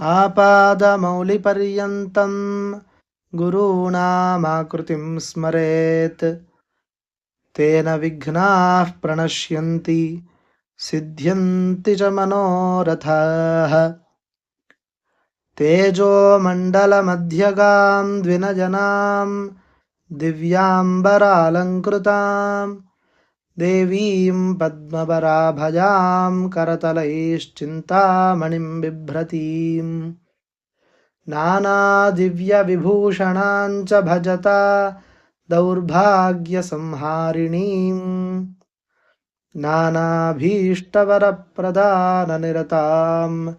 आपादमौलिपर्यन्तं गुरूणामाकृतिं स्मरेत्। तेन विघ्नाः प्रणश्यन्ति सिद्ध्यन्ति च मनोरथाः। तेजोमण्डलमध्यगां द्विनजनां दिव्याम्बरालङ्कृताम् देवीं पद्मपराभजां करतलैश्चिन्तामणिं बिभ्रतीम्। नानादिव्यविभूषणां च भजता दौर्भाग्यसंहारिणीम्। नानाभीष्टवरप्रदाननिरतां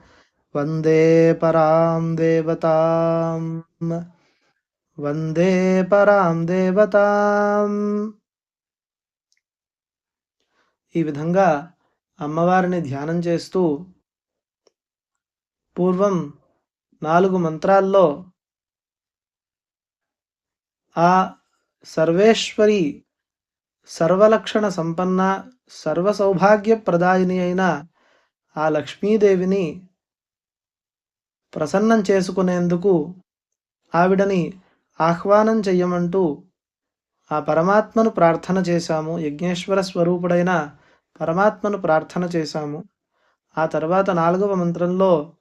वन्दे परां देवताम्। वन्दे परां देवताम् ఈ విధంగా అమ్మవారిని ధ్యానం చేస్తూ పూర్వం నాలుగు మంత్రాల్లో ఆ సర్వేశ్వరి సర్వలక్షణ సంపన్న సర్వ సౌభాగ్య ప్రదాయిని అయిన ఆ లక్ష్మీదేవిని ప్రసన్నం చేసుకునేందుకు ఆవిడని ఆహ్వానం చెయ్యమంటూ ఆ పరమాత్మను ప్రార్థన చేశాము. యజ్ఞేశ్వర స్వరూపుడైన పరమాత్మను ప్రార్థన చేశాము. ఆ తర్వాత నాలుగవ మంత్రంలో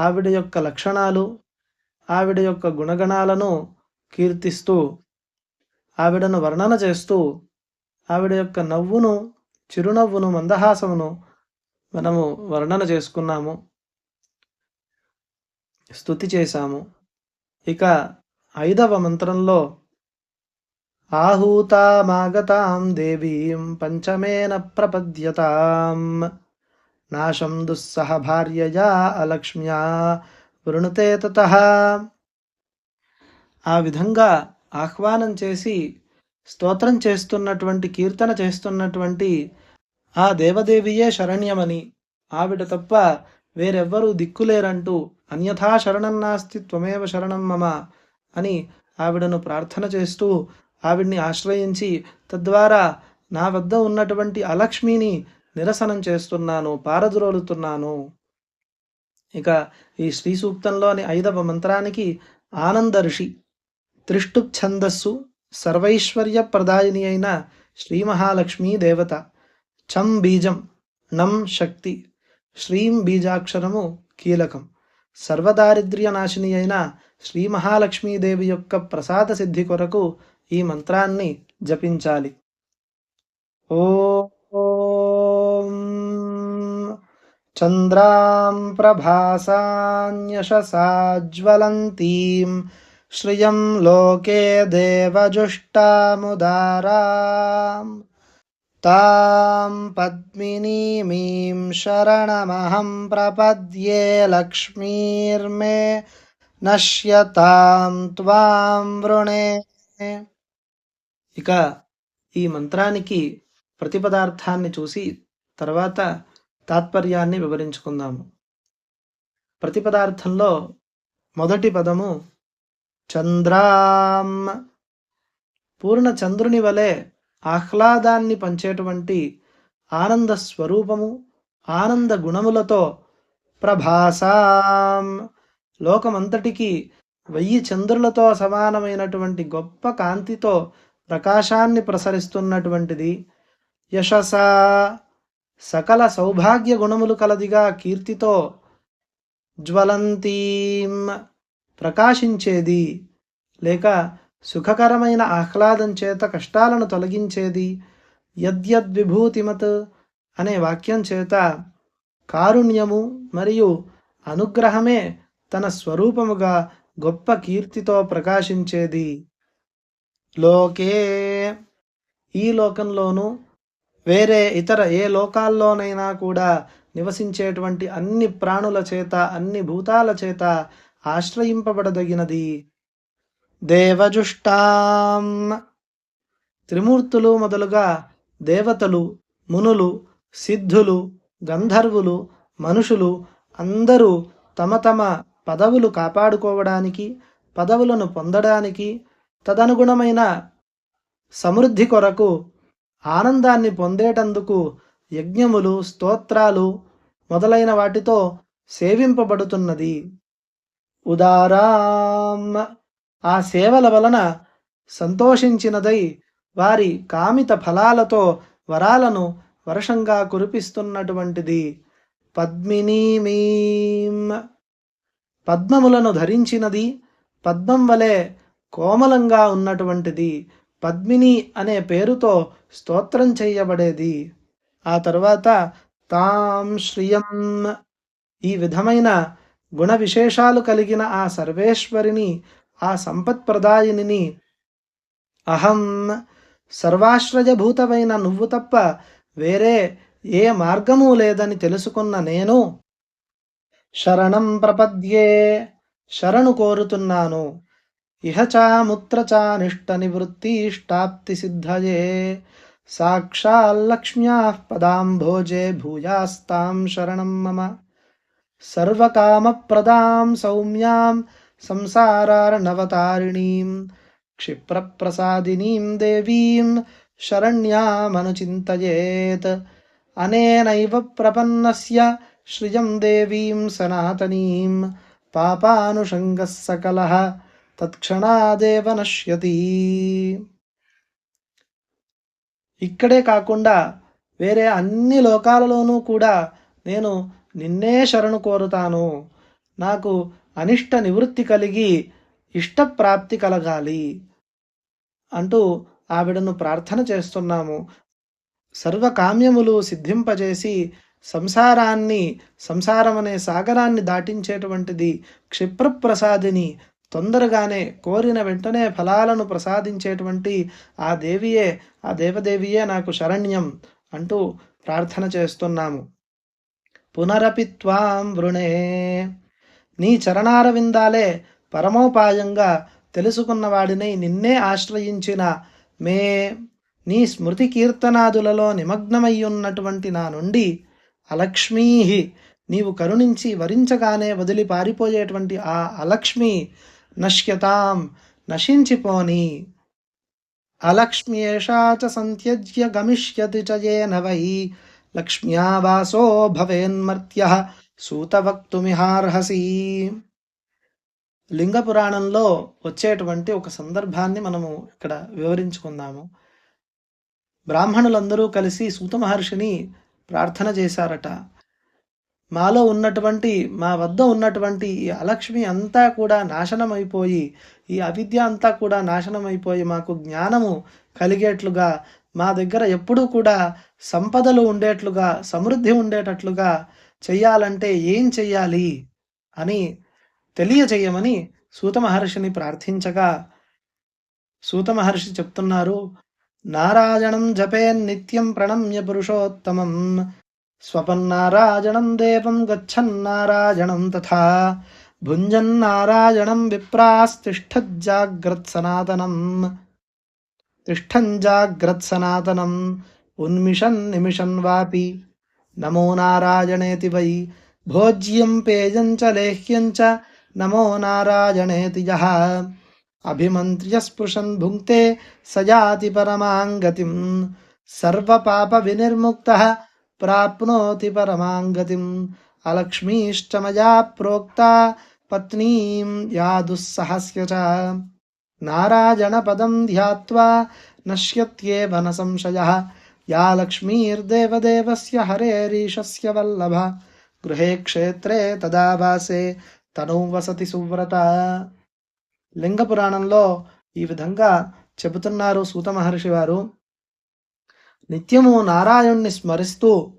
ఆవిడ యొక్క లక్షణాలు ఆవిడ యొక్క గుణగణాలను కీర్తిస్తూ ఆవిడను వర్ణన చేస్తూ ఆవిడ యొక్క నవ్వును చిరునవ్వును మందహాసమును మనము వర్ణన చేసుకున్నాము. స్థుతి చేశాము. ఇక ఐదవ మంత్రంలో आहूतामागतां देवीं पञ्चमेन प्रपद्यताम् नाशं दुस्सह భార్యయా అలక్ష్మ్యా వృణుతే తత ఆ విధంగా ఆహ్వానం చేసి స్తోత్రం చేస్తున్నటువంటి కీర్తన చేస్తున్నటువంటి ఆ దేవదేవియే శరణ్యమని ఆవిడ తప్ప వేరెవ్వరూ దిక్కులేరంటూ అన్యథా శరణం నాస్తి త్వమేవ శరణం మమ అని ఆవిడను ప్రార్థన చేస్తూ ఆవిడ్ని ఆశ్రయించి తద్వారా నా వద్ద ఉన్నటువంటి అలక్ష్మిని నిరసనం చేస్తున్నాను పారద్రోలుతున్నాను. ఇక ఈ శ్రీ సూక్తంలోని ఐదవ మంత్రానికి ఆనంద ఋషి త్రిష్టు ఛందస్సు సర్వైశ్వర్య ప్రదాయిని అయిన శ్రీ మహాలక్ష్మీ దేవత చం బీజం నం శక్తి శ్రీం బీజాక్షరము కీలకం. సర్వదారిద్ర్య నాశిని అయిన శ్రీ మహాలక్ష్మీదేవి యొక్క ప్రసాద సిద్ధి కొరకు ఈ మంత్రాన్ని జపించాలి. ఓ చంద్రాం ప్రభాసాన్యశసాజ్వలంతీం శ్రియం లోకే దేవజుష్టాముదారాం తాం పద్మినీమీం శరణమహం ప్రపద్యే లక్ష్మీర్మే నశ్యతాం త్వాం వృణే. ఇక ఈ మంత్రానికి ప్రతిపదార్థాన్ని చూసి తర్వాత తాత్పర్యాన్ని వివరించుకుందాము. ప్రతిపదార్థంలో మొదటి పదము చంద్రాం. పూర్ణ చంద్రుని వలె ఆహ్లాదాన్ని పంచేటువంటి ఆనంద స్వరూపము ఆనంద గుణములతో ప్రభాసాం. లోకమంతటికి వెయ్యి చంద్రులతో సమానమైనటువంటి గొప్ప కాంతితో ప్రకాశాన్ని ప్రసరిస్తున్నటువంటిది యశస. సకల సౌభాగ్య గుణములు కలదిగా కీర్తితో జ్వలంతీం ప్రకాశించేది లేక సుఖకరమైన ఆహ్లాదం చేత కష్టాలను తొలగించేది యద్యద్విభూతిమత్ అనే వాక్యం చేత కారుణ్యము మరియు అనుగ్రహమే తన స్వరూపముగా గొప్ప కీర్తితో ప్రకాశించేది. లోకే. ఈ లోకంలోనూ వేరే ఇతర ఏ లోకాల్లోనైనా కూడా నివసించేటువంటి అన్ని ప్రాణుల చేత అన్ని భూతాల చేత ఆశ్రయింపబడదగినది. దేవజుష్టాం. త్రిమూర్తులు మొదలుగా దేవతలు మునులు సిద్ధులు గంధర్వులు మనుషులు అందరూ తమ తమ పదవులు కాపాడుకోవడానికి పదవులను పొందడానికి తదనుగుణమైన సమృద్ధి కొరకు ఆనందాన్ని పొందేటందుకు యజ్ఞములు స్తోత్రాలు మొదలైన వాటితో సేవింపబడుతున్నది. ఉదారాం. ఆ సేవల వలన సంతోషించినదై వారి కామిత ఫలాలతో వరాలను వర్షంగా కురిపిస్తున్నటువంటిది. పద్మినీమీం. పద్మములను ధరించినది. పద్మం వలె కోమలంగా ఉన్నటువంటిది పద్మిని అనే పేరుతో స్తోత్రం చేయబడేది. ఆ తర్వాత తాం శ్రియం ఈ విధమైన గుణ విశేషాలు కలిగిన ఆ సర్వేశ్వరిని ఆ సంపత్ప్రదాయిని అహం సర్వాశ్రయభూతమైన నువ్వు తప్ప వేరే ఏ మార్గము లేదని తెలుసుకున్న నేను శరణం ప్రపద్యే శరణు కోరుతున్నాను. इह चामुत्र चानिष्टनिवृत्तीष्टाप्तिसिद्धये। साक्षाल्लक्ष्म्याः पदाम्भोजे भूयास्तां शरणं मम। सर्वकामप्रदां सौम्यां संसारार्णवतारिणीं क्षिप्रप्रसादिनीं देवीं शरण्यामनुचिन्तयेत्। अनेनैव प्रपन्नस्य श्रियं देवीं सनातनीं पापानुषङ्गः सकलः। తత్క్షణాదేవ నశ్యతి. ఇక్కడే కాకుండా వేరే అన్ని లోకాలలోనూ కూడా నేను నిన్నే శరణు కోరుతాను. నాకు అనిష్ట నివృత్తి కలిగి ఇష్టప్రాప్తి కలగాలి అంటూ ఆవిడను ప్రార్థన చేస్తున్నాము. సర్వకామ్యములు సిద్ధింపజేసి సంసారాన్ని సంసారం అనే సాగరాన్ని దాటించేటువంటిది క్షిప్రప్రసాదిని తొందరగానే కోరిన వెంటనే ఫలాలను ప్రసాదించేటువంటి ఆ దేవియే ఆ దేవదేవియే నాకు శరణ్యం అంటూ ప్రార్థన చేస్తున్నాము. పునరపి త్వాం వృణే. నీ చరణారవిందాలే పరమోపాయంగా తెలుసుకున్న వాడిని నిన్నే ఆశ్రయించిన మే. నీ స్మృతి కీర్తనాదులలో నిమగ్నమయ్యున్నటువంటి నా నుండి అలక్ష్మీ నీవు కరుణించి వరించగానే వదిలి పారిపోయేటువంటి ఆ అలక్ష్మి నశ్యతాం నశించిపోని అలక్ష్మ్యేషా చ సంత్యజ్య గమిష్యతి చ వై లక్ష్మ్యా వాసో భవేన్మర్త్య సూతవక్తుమిహార్హసి లింగపురాణంలో వచ్చేటువంటి ఒక సందర్భాన్ని మనము ఇక్కడ వివరించుకుందాము. బ్రాహ్మణులందరూ కలిసి సూత మహర్షిని ప్రార్థన చేశారట. మాలో ఉన్నటువంటి మా వద్ద ఉన్నటువంటి ఈ అలక్ష్మి అంతా కూడా నాశనమైపోయి ఈ అవిద్య అంతా కూడా నాశనమైపోయి మాకు జ్ఞానము కలిగేట్లుగా మా దగ్గర ఎప్పుడూ కూడా సంపదలు ఉండేట్లుగా సమృద్ధి ఉండేటట్లుగా చెయ్యాలంటే ఏం చెయ్యాలి అని తెలియజేయమని సూత మహర్షిని ప్రార్థించగా సూత మహర్షి చెప్తున్నారు నారాయణం జపేన్ నిత్యం ప్రణమ్య పురుషోత్తమం స్వపన్నారాయణం దేవం గచ్చన్నారాయణం తథా. భుంజన్నారాయణం విప్రాస్తిష్టజ్జాగ్రత్ సనాతనం తిష్టన్ జాగ్రత్ సనాతనం ఉన్మిషన్ నిమిషన్ వాపి. నమో నారాయణేతి వై. భోజ్యం పేయం చ లేహ్యం చ నమో నారాయణేతి యః అభిమంత్ర్య స్పృశన్ భుంక్తే సయాతి పరమాంగతిం. సర్వపాప వినిర్ముక్త ప్రాప్నోతి పరమాంగతిం అలక్ష్మీష్టమయా ప్రోక్త పత్నీం యా దుస్సహస్య చ నారాయణ పదం ధ్యాత్వా నశ్యత్యేవ న సంశయ యా లక్ష్మీర్దేవదేవస్య హరేరీశస్య వల్లభ గృహే క్షేత్రే తదా వాసే తను వసతి సువ్రత లింగపురాణంలో ఈ విధంగా చెబుతున్నారు సూత మహర్షి వారు। నిత్యము నారాయణ్ణి స్మరిస్తూ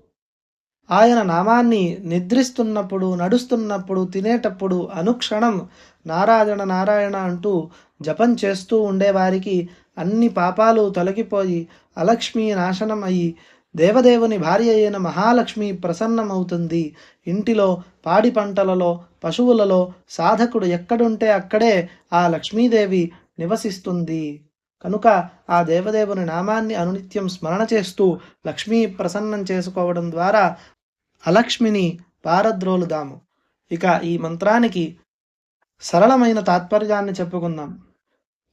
ఆయన నామాన్ని నిద్రిస్తున్నప్పుడు నడుస్తున్నప్పుడు తినేటప్పుడు అనుక్షణం నారాయణ నారాయణ అంటూ జపం చేస్తూ ఉండేవారికి అన్ని పాపాలు తొలగిపోయి అలక్ష్మి నాశనం అయి దేవదేవుని భార్య అయిన మహాలక్ష్మి ప్రసన్నమవుతుంది. ఇంటిలో పాడి పంటలలో పశువులలో సాధకుడు ఎక్కడుంటే అక్కడే ఆ లక్ష్మీదేవి నివసిస్తుంది. కనుక ఆ దేవదేవుని నామాన్ని అనునిత్యం స్మరణ చేస్తూ లక్ష్మీ ప్రసన్నం చేసుకోవడం ద్వారా అలక్ష్మిని పారద్రోలుదాము. ఇక ఈ మంత్రానికి సరళమైన తాత్పర్యాన్ని చెప్పుకుందాం.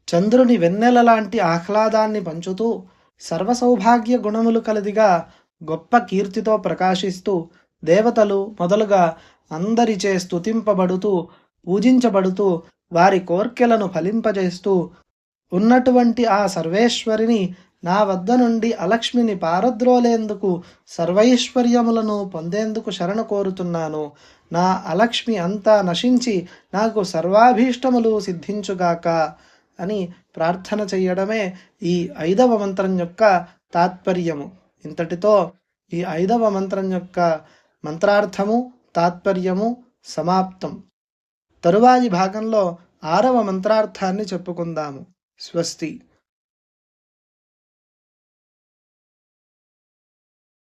చంద్రుని వెన్నెల లాంటి ఆహ్లాదాన్ని పంచుతూ సర్వసౌభాగ్య గుణములు కలదిగా గొప్ప కీర్తితో ప్రకాశిస్తూ దేవతలు మొదలుగా అందరిచే స్తుతింపబడుతూ పూజించబడుతూ వారి కోర్కెలను ఫలింపజేస్తూ ఉన్నటువంటి ఆ సర్వేశ్వరిని నా వద్ద నుండి అలక్ష్మిని పారద్రోలేందుకు సర్వైశ్వర్యములను పొందేందుకు శరణు కోరుతున్నాను. నా అలక్ష్మి అంతా నశించి నాకు సర్వాభీష్టములు సిద్ధించుగాక అని ప్రార్థన చెయ్యడమే ఈ ఐదవ మంత్రం యొక్క తాత్పర్యము. ఇంతటితో ఈ ఐదవ మంత్రం యొక్క మంత్రార్థము తాత్పర్యము సమాప్తం. తరువాయి భాగంలో ఆరవ మంత్రార్థాన్ని చెప్పుకుందాము. स्वस्ति